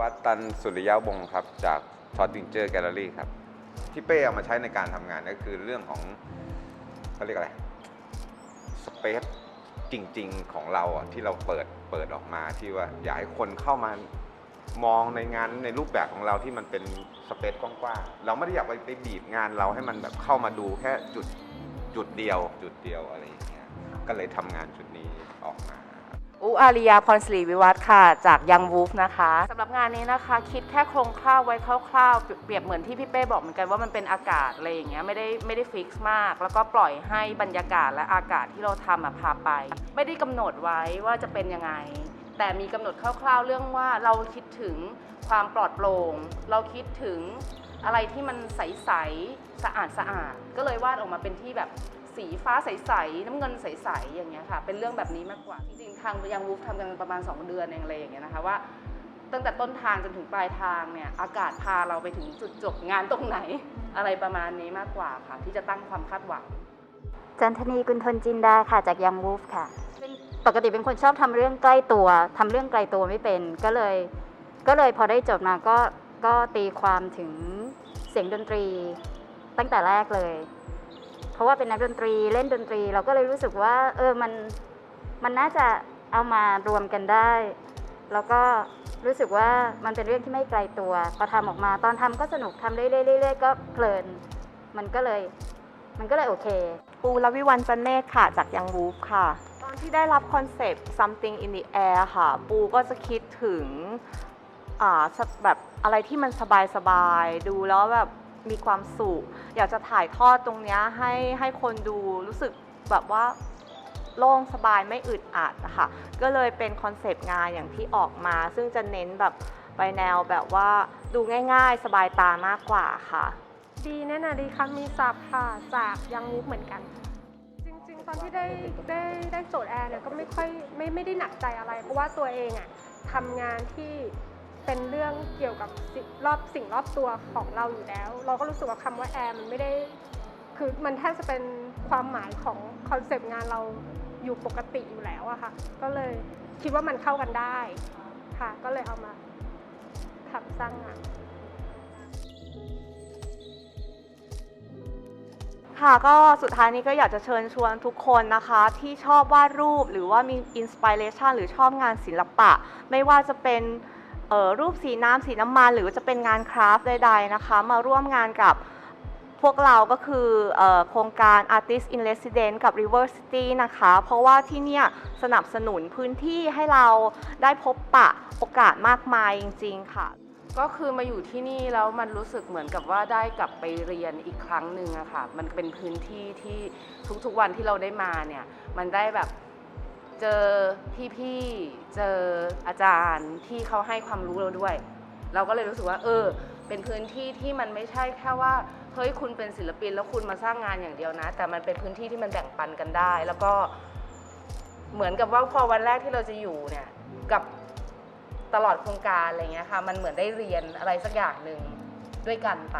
วัฒน์ตันสุริยะวงศ์ครับ จากทอติงเจอร์แกลเลอรี่ครับ ที่เป้เอามาใช้ในการทำงานก็คือเรื่องของเขาเรียกอะไรสเปซจริง ๆ ของเราอะที่เราเปิดเปิดออกมาที่ว่าอยากให้คนเข้ามามองในงานในรูปแบบของเราที่มันเป็นสเปซกว้างๆเราไม่ได้อยากไปไปบีบงานเราให้มันแบบเข้ามาดูแค่จุดจุดเดียว จุดเดียวอะไรอย่างเงี้ยก็เลยทำงานจุดนี้ออกมา อุอาริยาพรศรีวิวัฒน์ค่ะ จากยังวูฟนะคะสำหรับงานนี้นะคะ คิดแค่โครงคร่าวไว้คร่าวๆ เปรียบเหมือนที่พี่เป้บอกเหมือนกันว่ามันเป็นอากาศอะไรอย่างเงี้ยไม่ได้ไม่ได้ฟิกซ์มาก แล้วก็ปล่อยให้บรรยากาศและอากาศที่เราทำอะพาไป ไม่ได้กำหนดไว้ว่าจะเป็นยังไง แต่มีกำหนดคร่าวๆ เรื่องว่าเราคิดถึงความปลอดโปร่งเราคิดถึงอะไรที่มันใสๆสะอาดสะอาดๆก็เลยวาดออกมาเป็นที่แบบ สีฟ้าใสๆน้ำเงินใสๆอย่างเงี้ยค่ะ เป็นเรื่องแบบนี้มากกว่า จริงๆ ทางยังวูฟทำกันประมาณ 2 เดือนเองอะไรอย่างเงี้ยนะคะว่า ตั้งแต่ต้นทางจนถึงปลายทางเนี่ยอากาศพาเราไปถึงจุดจบงานตรงไหน อะไรประมาณนี้มากกว่าค่ะ ที่จะตั้งความคาดหวัง จันทนีกุลทนจินดาค่ะจากยังวูฟค่ะปกติเป็นคนชอบทำเรื่องใกล้ตัวทำเรื่องไกลตัวไม่เป็นก็เลย ก็เลยพอได้จทย์มาก็ก็ตีความถึงเสียงดนตรีตั้งแต่แรกเลย เพราะว่าเป็นนักดนตรีเล่นดนตรี เราก็เลยรู้สึกว่า เออมันมันน่าจะเอามารวมกันได้ แล้วก็รู้สึกว่ามันเป็นเรื่องที่ไม่ไกลตัว พอทำออกมาตอนทำก็สนุกทำเรื่อยๆๆก็เพลิน มันก็เลย มันก็เลยโอเค ปูรวิวันจันเนตค่ะจากยังวูฟค่ะ ตอนที่ได้รับคอนเซปต์ something in the air ค่ะ ปูก็จะคิดถึง อ่าแบบอะไรที่มันสบายๆ ดูแล้วแบบ มีความสุขอยากจะถ่ายทอดตรงนี้ให้ให้คนดูรู้สึกแบบว่าโล่งสบายไม่อึดอัดนะคะก็เลยเป็นคอนเซปต์งานอย่างที่ออกมา ซึ่งจะเน้นแบบไปแนวแบบว่าดูง่ายๆ สบายตามากกว่าค่ะ ดีแน่นาดีค่ะมีซับค่ะจากยังมูฟเหมือนกัน จริงๆ ตอนที่ได้ได้ได้โจทย์แอร์เนี่ยก็ไม่ค่อยไม่ไม่ได้หนักใจอะไร เพราะว่าตัวเองอะทำงานที่ เป็นเรื่องเกี่ยวกับรอบสิ่งรอบตัวของเราอยู่แล้ว เราก็รู้สึกว่าคำว่าแอร์มันไม่ได้คือมันแทบจะเป็นความหมายของคอนเซปต์งานเราอยู่ปกติอยู่แล้วอะค่ะ ก็เลยคิดว่ามันเข้ากันได้ค่ะ ก็เลยเอามาทำสร้างงานค่ะก็สุดท้ายนี้ก็อยากจะเชิญชวนทุกคนนะคะ ที่ชอบวาดรูปหรือว่ามีอินสปิเรชันหรือชอบงานศิลปะ ไม่ว่าจะเป็น รูปสีน้ำสีน้ำมันหรือจะเป็นงานคราฟต์ใดๆนะคะ มาร่วมงานกับพวกเราก็คือออโครงการ Artist in Residence กับ River City นะคะ เพราะว่าที่เนี่ยสนับสนุนพื้นที่ให้เราได้พบปะโอกาสมากมายจริง ๆ ค่ะ ก็คือมาอยู่ที่นี่แล้วมันรู้สึกเหมือนกับว่าได้กลับไปเรียนอีกครั้งหนึ่งอะค่ะ มันเป็นพื้นที่ที่ทุกๆวันที่เราได้มาเนี่ย มันได้แบบ เจอพี่ๆ เจออาจารย์ที่เขาให้ความรู้เราด้วย เราก็เลยรู้สึกว่า เออ เป็นพื้นที่ที่มันไม่ใช่แค่ว่าเฮ้ยคุณเป็นศิลปินแล้วคุณมาสร้างงานอย่างเดียวนะ แต่มันเป็นพื้นที่ที่มันแบ่งปันกันได้ แล้วก็เหมือนกับว่าพอวันแรกที่เราจะอยู่เนี่ยกับตลอดโครงการอะไรเงี้ยค่ะ มันเหมือนได้เรียนอะไรสักอย่างหนึ่งด้วยกันไป